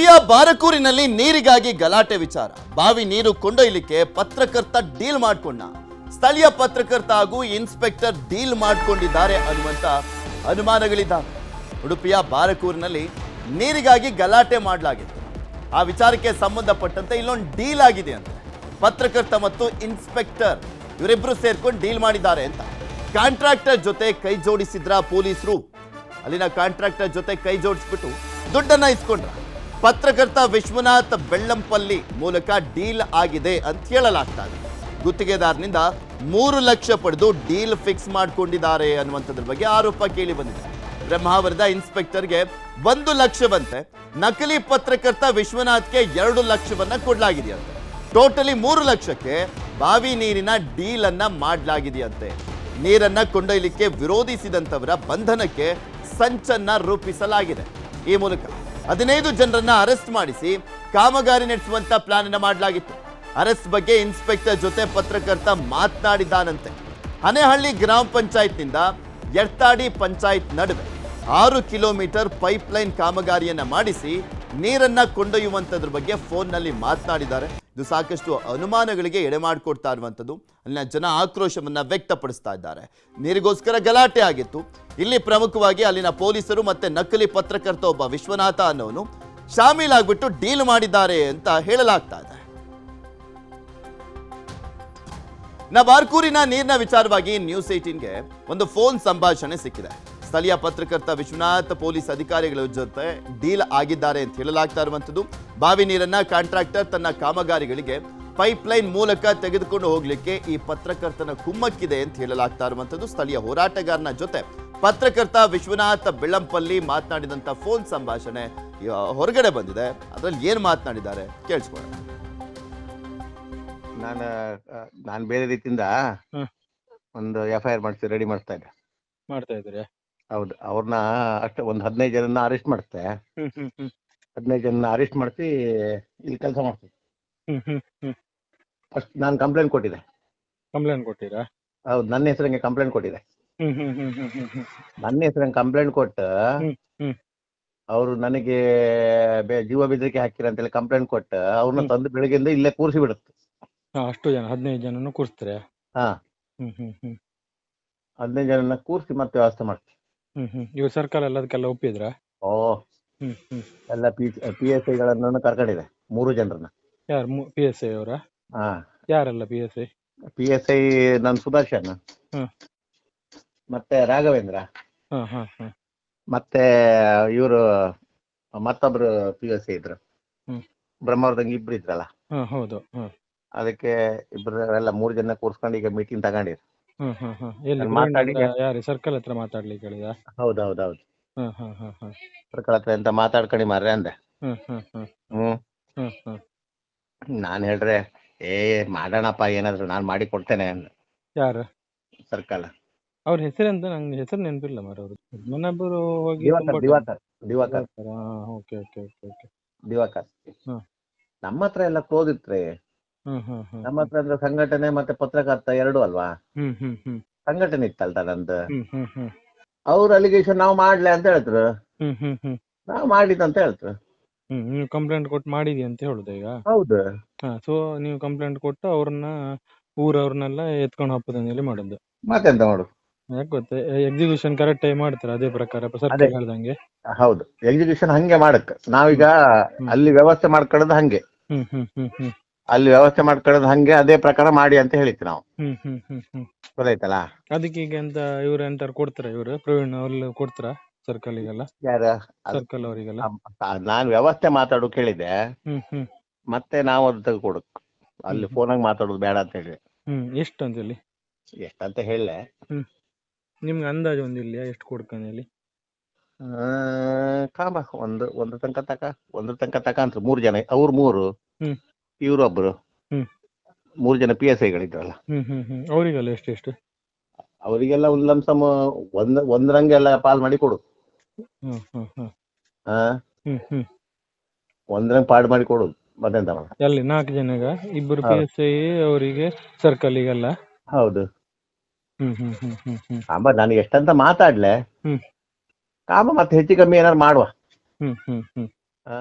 ಉಡುಪಿಯ ಬಾರಕೂರಿನಲ್ಲಿ ನೀರಿಗಾಗಿ ಗಲಾಟೆ ವಿಚಾರ. ಬಾವಿ ನೀರು ಕೊಂಡೊಯ್ಲಿಕ್ಕೆ ಪತ್ರಕರ್ತ ಡೀಲ್ ಮಾಡ್ಕೊಂಡ. ಸ್ಥಳೀಯ ಪತ್ರಕರ್ತ ಹಾಗೂ ಇನ್ಸ್ಪೆಕ್ಟರ್ ಡೀಲ್ ಮಾಡ್ಕೊಂಡಿದ್ದಾರೆ ಅನ್ನುವಂತ ಅನುಮಾನಗಳಿದ್ದಾವೆ. ಉಡುಪಿಯ ಬಾರಕೂರಿನಲ್ಲಿ ನೀರಿಗಾಗಿ ಗಲಾಟೆ ಮಾಡಲಾಗಿತ್ತು. ಆ ವಿಚಾರಕ್ಕೆ ಸಂಬಂಧಪಟ್ಟಂತೆ ಇಲ್ಲೊಂದು ಡೀಲ್ ಆಗಿದೆ ಅಂತ. ಪತ್ರಕರ್ತ ಮತ್ತು ಇನ್ಸ್ಪೆಕ್ಟರ್ ಇವರಿಬ್ಬರು ಸೇರ್ಕೊಂಡು ಡೀಲ್ ಮಾಡಿದ್ದಾರೆ ಅಂತ. ಕಾಂಟ್ರಾಕ್ಟರ್ ಜೊತೆ ಕೈ ಜೋಡಿಸಿದ್ರ ಪೊಲೀಸರು. ಅಲ್ಲಿನ ಕಾಂಟ್ರಾಕ್ಟರ್ ಜೊತೆ ಕೈ ಜೋಡಿಸ್ಬಿಟ್ಟು ದುಡ್ಡನ್ನ ಇಸ್ಕೊಂಡ್ರ. ಪತ್ರಕರ್ತ ವಿಶ್ವನಾಥ್ ಬೆಳ್ಳಂಪಲ್ಲಿ ಮೂಲಕ ಡೀಲ್ ಆಗಿದೆ ಅಂತ ಹೇಳಲಾಗ್ತಾ ಇದೆ ಗುತ್ತಿಗೆದಾರನಿಂದ ಮೂರು ಲಕ್ಷ ಪಡೆದು ಡೀಲ್ ಫಿಕ್ಸ್ ಮಾಡಿಕೊಂಡಿದ್ದಾರೆ ಅನ್ನುವಂಥದ್ರ ಬಗ್ಗೆ ಆರೋಪ ಕೇಳಿ ಬಂದಿದೆ. ಬ್ರಹ್ಮಾವರದ ಇನ್ಸ್ಪೆಕ್ಟರ್ಗೆ ಒಂದು ಲಕ್ಷವಂತೆ, ನಕಲಿ ಪತ್ರಕರ್ತ ವಿಶ್ವನಾಥ್ಗೆ ಎರಡು ಲಕ್ಷವನ್ನ ಕೊಡಲಾಗಿದೆಯಂತೆ ಟೋಟಲಿ ಮೂರು ಲಕ್ಷಕ್ಕೆ ಬಾವಿ ನೀರಿನ ಡೀಲ್ ಅನ್ನ ಮಾಡಲಾಗಿದೆಯಂತೆ ನೀರನ್ನ ಕೊಂಡೊಯ್ಲಿಕ್ಕೆ ವಿರೋಧಿಸಿದಂಥವರ ಬಂಧನಕ್ಕೆ ಸಂಚನ್ನ ರೂಪಿಸಲಾಗಿದೆ. ಈ ಮೂಲಕ ಹದಿನೈದು ಜನರನ್ನ ಅರೆಸ್ಟ್ ಮಾಡಿಸಿ ಕಾಮಗಾರಿ ನಡೆಸುವಂತ ಪ್ಲಾನ್ ಅನ್ನ ಮಾಡಲಾಗಿತ್ತು. ಅರೆಸ್ಟ್ ಬಗ್ಗೆ ಇನ್ಸ್ಪೆಕ್ಟರ್ ಜೊತೆ ಪತ್ರಕರ್ತ ಮಾತನಾಡಿದ್ದಾನಂತೆ. ಹನೇಹಳ್ಳಿ ಗ್ರಾಮ ಪಂಚಾಯತ್ನಿಂದ ಎರ್ತಾಡಿ ಪಂಚಾಯತ್ ನಡುವೆ ಆರು ಕಿಲೋಮೀಟರ್ ಪೈಪ್ಲೈನ್ ಕಾಮಗಾರಿಯನ್ನ ಮಾಡಿಸಿ ನೀರನ್ನ ಕೊಂಡೊಯ್ಯುವಂಥದ್ರ ಬಗ್ಗೆ ಫೋನ್ನಲ್ಲಿ ಮಾತನಾಡಿದ್ದಾರೆ. ಇದು ಸಾಕಷ್ಟು ಅನುಮಾನಗಳಿಗೆ ಎಡೆ ಮಾಡಿಕೊಡ್ತಾ ಇರುವಂಥದ್ದು. ಅಲ್ಲಿನ ಜನ ಆಕ್ರೋಶವನ್ನ ವ್ಯಕ್ತಪಡಿಸ್ತಾ ಇದ್ದಾರೆ. ನೀರಿಗೋಸ್ಕರ ಗಲಾಟೆ ಆಗಿತ್ತು. ಇಲ್ಲಿ ಪ್ರಮುಖವಾಗಿ ಅಲ್ಲಿನ ಪೊಲೀಸರು ಮತ್ತೆ ನಕಲಿ ಪತ್ರಕರ್ತ ಒಬ್ಬ ವಿಶ್ವನಾಥ ಅನ್ನೋನು ಶಾಮೀಲಾಗ್ಬಿಟ್ಟು ಡೀಲ್ ಮಾಡಿದ್ದಾರೆ ಅಂತ ಹೇಳಲಾಗ್ತಾ ಇದೆ. ನಾ ನೀರಿನ ವಿಚಾರವಾಗಿ ನ್ಯೂಸ್ ಏಟೀನ್ಗೆ ಒಂದು ಫೋನ್ ಸಂಭಾಷಣೆ ಸಿಕ್ಕಿದೆ. ಸ್ಥಳೀಯ ಪತ್ರಕರ್ತ ವಿಶ್ವನಾಥ್ ಪೊಲೀಸ್ ಅಧಿಕಾರಿಗಳ ಜೊತೆ ಡೀಲ್ ಆಗಿದ್ದಾರೆ ಅಂತ ಹೇಳಲಾಗ್ತಾ ಇರುವಂಥದ್ದು. ಬಾವಿ ನೀರನ್ನ ಕಾಂಟ್ರಾಕ್ಟರ್ ತನ್ನ ಕಾಮಗಾರಿಗಳಿಗೆ ಪೈಪ್ಲೈನ್ ಮೂಲಕ ತೆಗೆದುಕೊಂಡು ಹೋಗ್ಲಿಕ್ಕೆ ಈ ಪತ್ರಕರ್ತನ ಕುಮ್ಮಕ್ಕಿದೆ ಅಂತ ಹೇಳಲಾಗ್ತಾ ಇರುವಂಥದ್ದು. ಸ್ಥಳೀಯ ಹೋರಾಟಗಾರನ ಜೊತೆ ಪತ್ರಕರ್ತ ವಿಶ್ವನಾಥ್ ಬೆಳ್ಳಂಪಲ್ಲಿ ಮಾತನಾಡಿದಂಥ ಫೋನ್ ಸಂಭಾಷಣೆ ಹೊರಗಡೆ ಬಂದಿದೆ. ಅದರಲ್ಲಿ ಏನು ಮಾತನಾಡಿದ್ದಾರೆ? ಕೇಳಿಸ್ಕೊಳ್ಳೋಣ. ನಾನು ನಾನು ಬೇರೆ ರೀತಿಯಿಂದ ಒಂದು ಎಫ್ ಐ ಆರ್ ಮಾಡಿಸಿ ರೆಡಿ ಮಾಡ್ತಾ ಇದ್ದೆ. ಮಾಡ್ತಾ ಇದ್ರಿ ಹೌದು. ಅವ್ರನ್ನ ಅಷ್ಟೇ ಒಂದು ಹದಿನೈದು ಜನನ ಅರೆಸ್ಟ್ ಮಾಡ್ತೆ. ಹದಿನೈದು ಜನನ ಅರೆಸ್ಟ್ ಮಾಡಿಸಿ ಇಲ್ಲಿ ಕೆಲಸ ಮಾಡ್ತೀನಿ ಫಸ್ಟ್ ನಾನು ಕಂಪ್ಲೇಂಟ್ ಕೊಟ್ಟಿದ್ದೆ. ಕಂಪ್ಲೇಂಟ್ ಕೊಟ್ಟಿರಾ? ಹೌದು. ನನ್ನ ಹೆಸರಂಗೆ ಕಂಪ್ಲೇಂಟ್ ಕೊಟ್ಟಿದ್ದೆ. ನನ್ನ ಹೆಸರಂಗೆ ಕಂಪ್ಲೇಂಟ್ ಕೊಟ್ಟು. ಅವರು ನನಗೆ ಜೀವ ಬೆದರಿಕೆ ಹಾಕಿರ ಅಂತ ಹೇಳಿ ಕಂಪ್ಲೇಂಟ್ ಕೊಟ್ಟು ಅವ್ರನ್ನ. ತಂದು ಬೆಳಗ್ಗೆಯಿಂದ ಇಲ್ಲೇ ಕೂರಿಸಿ ಬಿಡುತ್ತೆ. ಅಷ್ಟು ಜನ ಹದಿನೈದು ಜನನು ಕೂರಿಸ್ತಾರೆ ಹಾ. ಹದಿನೈದು ಜನನ ಕೂರಿಸಿ ಮತ್ತೆ ವ್ಯವಸ್ಥೆ ಮಾಡ್ತೀವಿ. ಇವ ಸರ್ಕಾರ ಎಲ್ಲ ಅದಕ್ಕೆಲ್ಲ ಒಪ್ಪಿದ್ರ? ಓ. ಎಲ್ಲ ಪಿ ಪಿ ಎಸ್ ಐಗಳನ್ನು ಕರ್ಕೊಂಡಿದೆ ಮೂರು ಜನರನ್ನ. ಯಾರು ಪಿ ಎಸ್ ಐ ಅವರ? ಹಾ. ಯಾರೆಲ್ಲ P S I P S I ನನ್ ಸುದರ್ಶನ್. ಮತ್ತೆ ರಾಘವೇಂದ್ರ. ಮತ್ತೆ ಇವರು ಮತ್ತೊಬ್ರು ಪಿ ಯು ಸಿ ಇದ್ರು. ಬ್ರಹ್ಮವರ್ಧಂಗ್ ಬ್ರಹ್ಮವರ್ದಂಗ ಇಬ್ರು ಇದ್ರಲ್ಲ. ಹೌದು ಅದಕ್ಕೆ ಇಬ್ರು ಎಲ್ಲ ಮೂರು ಜನ ಕೂರ್ಸ್ಕೊಂಡು ಈಗ ಮೀಟಿಂಗ್ ತಗೊಂಡಿದ್ರು. ಮಾತಾಡಿ- ಸರ್ಕಲ್ ಹತ್ರ ಮಾತಾಡ್ಲಿಕ್ಕೆ ಹೌದೌದೌದು ಹೌದು ಸರ್ಕಲ್ ಹತ್ರ ಎಂತ ಮಾತಾಡ್ಕೊಂಡಿ ಮಾರ್ರೆ ಅಂದೆ. ಹ್ಮ್. ನಾನ್ ಹೇಳ್ರೆ ಏ ಮಾಡೋಣಪ್ಪ ಏನಾದ್ರು ನಾನ್ ಮಾಡಿ ಕೊಡ್ತೇನೆ ಅಂದೆ. ಯಾರು? ಸರ್ಕಲ್. ಅವ್ರ ಹೆಸರೆಂತ ನಂಗೆ ಹೆಸರು ನೆನಪಿಲ್ಲ ಮರ ಅವರು ಇನ್ನೊಬ್ಬರು ಹೋಗಿ Diwakar Diwakar Diwakar. Okay okay okay okay. Diwakar. ನಮ್ಮ ಹತ್ರ ಎಲ್ಲ ಕ್ಲೋಸ್ ಇತ್ರಿ. ನಮ್ಮ ಹತ್ರ ಅಂದ್ರೆ ಸಂಘಟನೆ ಮತ್ತೆ ಪತ್ರಕರ್ತ ಎರಡು ಅಲ್ವಾ? ಸಂಘಟನೆ ಇತ್ತಲ್ತ ನಂದು? ಅವ್ರ ಅಲಿಗೇಷನ್ ನಾವು ಮಾಡ್ಲೆ ಅಂತ ಹೇಳ್ತ್ರು. ಹ್ಮ್ ಹ್ಮ್ ಹ್ಮ್. ನಾವು ಮಾಡಿದ್ ಅಂತ ಹೇಳ್ತ್ರು. ಹ್ಮ್ ನೀವು ಕಂಪ್ಲೇಂಟ್ ಕೊಟ್ಟು ಮಾಡಿದಿ ಅಂತ ಹೇಳುದು ಈಗ? ಹೌದು. ಸೊ ನೀವು ಕಂಪ್ಲೇಂಟ್ ಕೊಟ್ಟು ಅವ್ರನ್ನ ಊರವ್ರನ್ನೆಲ್ಲ ಎತ್ಕೊಂಡು ಹಪ್ಪದಂಗೆಲ್ಲಿ ಮಾಡೋದು. ಮತ್ತೆಂತ ಮಾಡು? ಯಾಕೆ ಗೊತ್ತಾ? ಎಕ್ಸಿಕ್ಯೂಷನ್ ಕರೆಕ್ಟ್ ಆಗಿ ಮಾಡ್ತಾರೆ ಅದೇ ಪ್ರಕಾರ ಸರ್ಕಾರ ಹೇಳ್ದಂಗೆ? ಹೌದು. ಎಕ್ಸಿಕ್ಯೂಷನ್ ಹಂಗೆ ಮಾಡಕ್. ನಾವೀಗ ಅಲ್ಲಿ ವ್ಯವಸ್ಥೆ ಮಾಡ್ಕೊಳ್ಳೋದು ಹಂಗೆ. ಹ್ಮ್ ಹ್ಮ್ ಹ್ಮ್ ಹ್ಮ್. ಅಲ್ಲಿ ವ್ಯವಸ್ಥೆ ಮಾಡ್ಕೊಳ್ಳೋದು ಹಂಗೆ ಅದೇ ಪ್ರಕಾರ ಮಾಡಿ ಅಂತ ಹೇಳಿತ್ತು ನಾವು. ಹ್ಮ್ ಹ್ಮ್ ಹ್ಮ್ ಹ್ಮ್. ಗೊತ್ತಾಯ್ತಲ್ಲ? ಅದಕ್ಕೆ ಈಗ ಎಂತ ಇವ್ರು ಎಂತಾರು ಕೊಡ್ತಾರ ಇವ್ರು? ಪ್ರವೀಣ್ ಅವ್ರು ಕೊಡ್ತಾರ ಸರ್ಕಲ್ಗೆಲ್ಲ? ಯಾರ? ಅದು- ಸರ್ಕಲ್ ಅವರಿಗೆಲ್ಲ? ನಾನ್ ವ್ಯವಸ್ಥೆ ಮಾತಾಡು ಕೇಳಿದೆ ಹ್ಮ್ ಹ್ಮ್. ಮತ್ತೆ ನಾವು ಅದು ತೆಗೆದುಕೊಡಕ್. ಅಲ್ಲಿ ಹ್ಮ್. ಫೋನಾಗ ಮಾತಾಡೋದು ಬೇಡ ಅಂತ ಹೇಳಿ ಹ್ಮ್ ಎಷ್ಟು ಅಂತ ಹೇಳಿ ಎಷ್ಟಂತ ಹೇಳಲೆ? ನಿಮ್ಗೆ ಅಂದಾಜು ಒಂದು ಇಲ್ಲ ಎಷ್ಟು ಕೊಡ್ಕೊಂಡು ಇಲ್ಲಿ ಕಾಮ ಒಂದು ಒಂದು ತನಕ ತಕ ಒಂದು ತನಕ ತಕ ಅಂತ ಮೂರು ಜನ ಅವ್ರು ಮೂರು ಹ್ಮ್. ಇವ್ರು ಒಬ್ರು ಹ್ಮ್. ಮೂರು ಜನ ಪಿ ಎಸ್ ಐಗಳಿದ್ರಲ್ಲ ಹ್ಮ್ ಹ್ಮ್ ಹ್ಮ್. ಅವರಿಗೆಲ್ಲ ಎಷ್ಟು ಎಷ್ಟು? ಅವರಿಗೆಲ್ಲ ಒಂದು ಲಂಸಮ್ ಒಂದ್ ಒಂದ್ರಂಗೆಲ್ಲ ಪಾಲ್ ಮಾಡಿ ಕೊಡು. ಹ್ಮ್ ಹ್ಮ್ ಹ್ಮ್. ಆ? ಹ್ಮ್ ಹ್ಮ್. ಒಂದ್ರಂಗ್ ಪಾಡ್ ಮಾಡಿ ಕೊಡು ಮತ್ತೆಂತ ಮಾಡ ಎಲ್ಲಿ ನಾಲ್ಕು ಜನಗ? ಇಬ್ಬರು ಪಿ ಹೌದು. ಎಸ್ ಐ ಅವರಿಗೆ ಸರ್ಕಲ್ಗೆಲ್ಲ ಹೌದು. ಹ್ಮ್ ಹ್ಮ್ ಹ್ಮ್ ಹ್ಮ್ ಹ್ಮ್. ಕಾಂಬ ನನಗೆ ಎಷ್ಟಂತ ಮಾತಾಡ್ಲೆ? ಹ್ಮ್. ಕಾಂಬ ಮತ್ತೆ ಹೆಚ್ಚು ಕಮ್ಮಿ ಏನಾರು ಮಾಡುವ. ಹ್ಮ್ ಹ್ಮ್ ಹ್ಮ್. ಆ,